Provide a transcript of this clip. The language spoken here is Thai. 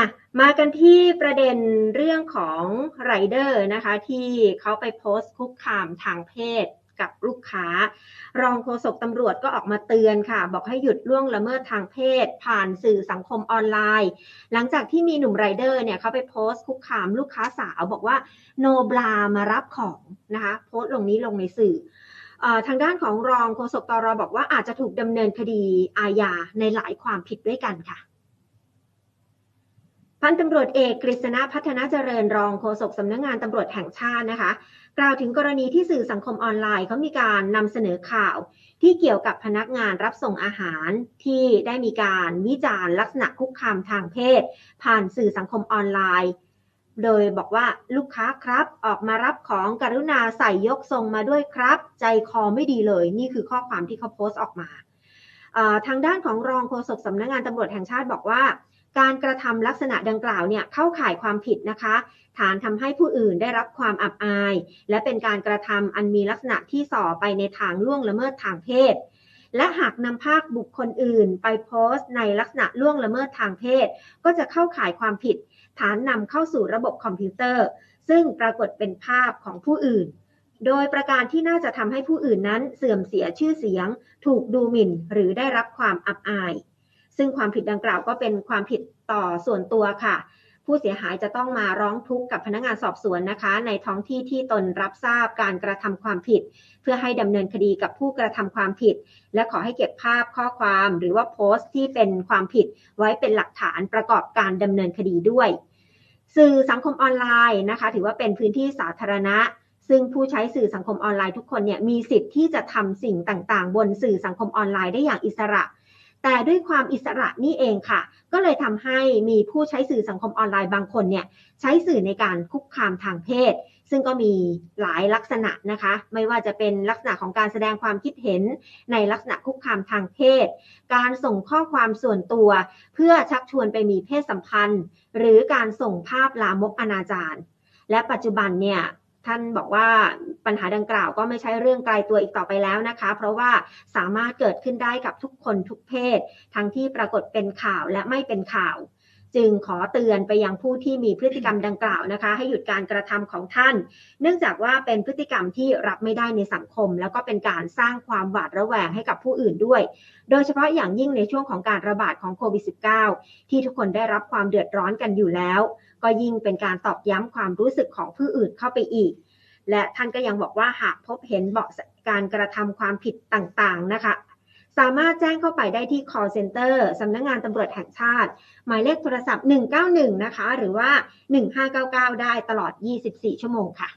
ะมากันที่ประเด็นเรื่องของไรเดอร์นะคะ ที่เขาไปโพสต์คุกคามทางเพศกับลูกค้า รองโฆษกตำรวจก็ออกมาเตือนค่ะ บอกให้หยุดล่วงละเมิดทางเพศ ผ่านสื่อสังคมออนไลน์ หลังจากที่มีหนุ่มไรเดอร์เนี่ยเขาไปโพสต์คุกคามลูกค้าสาวบอกว่าโนบลามารับของนะคะโพสต์ลงนี้ลงในสื่อเออทางด้านของรองโฆษกตรบอกว่าอาจจะถูกดำเนินคดีอาญาในหลายความผิดด้วยกันค่ะ พันตำรวจเอกกฤษณะพัฒนาเจริญรองโฆษกสำนักงงานตำรวจแห่งชาตินะคะ กล่าวถึงกรณีที่สื่อสังคมออนไลน์เขามีการนำเสนอข่าวที่เกี่ยวกับพนักงานรับส่งอาหารที่ได้มีการวิจารณ์ลักษณะคุกคามทางเพศ ผ่านสื่อสังคมออนไลน์ โดยบอกว่าลูกค้าครับ ออกมารับของกรุณาใส่ยกทรงมาด้วยครับ ใจคอไม่ดีเลย นี่คือข้อความที่เขาโพสต์ออกมาทางด้านของรองโฆษกสำนักงงานตำรวจแห่งชาติบอกว่า การกระทำลักษณะดังกล่าวเนี่ยเข้าข่ายความผิดนะคะ ฐานทำให้ผู้อื่นได้รับความอับอาย และเป็นการกระทำอันมีลักษณะที่ส่อไปในทางล่วงละเมิดทางเพศ และหากนำภาพบุคคลอื่น ไปโพสต์ ในลักษณะล่วงละเมิดทางเพศ ก็จะเข้าข่ายความผิด ฐานนำเข้าสู่ระบบคอมพิวเตอร์ ซึ่งปรากฏเป็นภาพของผู้อื่นโดยประการที่น่าจะทำให้ผู้อื่นนั้นเสื่อมเสียชื่อเสียง ถูกดูหมิ่น หรือได้รับความอับอาย ซึ่งความผิดดังกล่าวก็เป็นความผิดต่อส่วนตัวค่ะ ผู้เสียหายจะต้องมาร้องทุกข์กับพนักงานสอบสวนนะคะ ในท้องที่ที่ตนรับทราบการกระทำความผิด เพื่อให้ดำเนินคดีกับผู้กระทำความผิด และขอให้เก็บภาพข้อความหรือว่าโพสต์ที่เป็นความผิดไว้เป็นหลักฐานประกอบการดำเนินคดีด้วย สื่อสังคมออนไลน์นะคะ ถือว่าเป็นพื้นที่สาธารณะซึ่งผู้ใช้สื่อสังคมออนไลน์ทุกคนเนี่ยมีสิทธิ์ที่จะทำสิ่งต่างๆ บนสื่อสังคมออนไลน์ได้อย่างอิสระ แต่ด้วยความอิสระนี่เองค่ะ ก็เลยทำให้มีผู้ใช้สื่อสังคมออนไลน์บางคนเนี่ยใช้สื่อในการคุกคามทางเพศ ซึ่งก็มีหลายลักษณะนะคะ ไม่ว่าจะเป็นลักษณะของการแสดงความคิดเห็นในลักษณะคุกคามทางเพศ การส่งข้อความส่วนตัว เพื่อชักชวนไปมีเพศสัมพันธ์ หรือการส่งภาพลามกอนาจารและปัจจุบันเนี่ยท่านบอกว่า ปัญหาดังกล่าวก็ไม่ใช่เรื่องไกลตัวอีกต่อไปแล้วนะคะ เพราะว่าสามารถเกิดขึ้นได้กับทุกคนทุกเพศ ทั้งที่ปรากฏเป็นข่าวและไม่เป็นข่าว จึงขอเตือนไปยังผู้ที่มีพฤติกรรมดังกล่าวนะคะ ให้หยุดการกระทำของท่าน เนื่องจากว่าเป็นพฤติกรรมที่รับไม่ได้ในสังคม แล้วก็เป็นการสร้างความหวาดระแวงให้กับผู้อื่นด้วย โดยเฉพาะอย่างยิ่งในช่วงของการระบาดของโควิด -19 ที่ทุกคนได้รับความเดือดร้อนกันอยู่แล้ว ก็ยิ่งเป็นการตอกย้ำความรู้สึกของผู้อื่นเข้าไปอีก และท่านก็ยังบอกว่าหากพบเห็นเบาะการกระทำความผิดต่างๆนะคะสามารถแจ้งเข้าไปได้ที่ call center สำนักงงานตำรวจแห่งชาติ หมายเลขโทรศัพท์ 191 นะคะ หรือว่า 1599 ได้ตลอด 24 ชั่วโมงค่ะ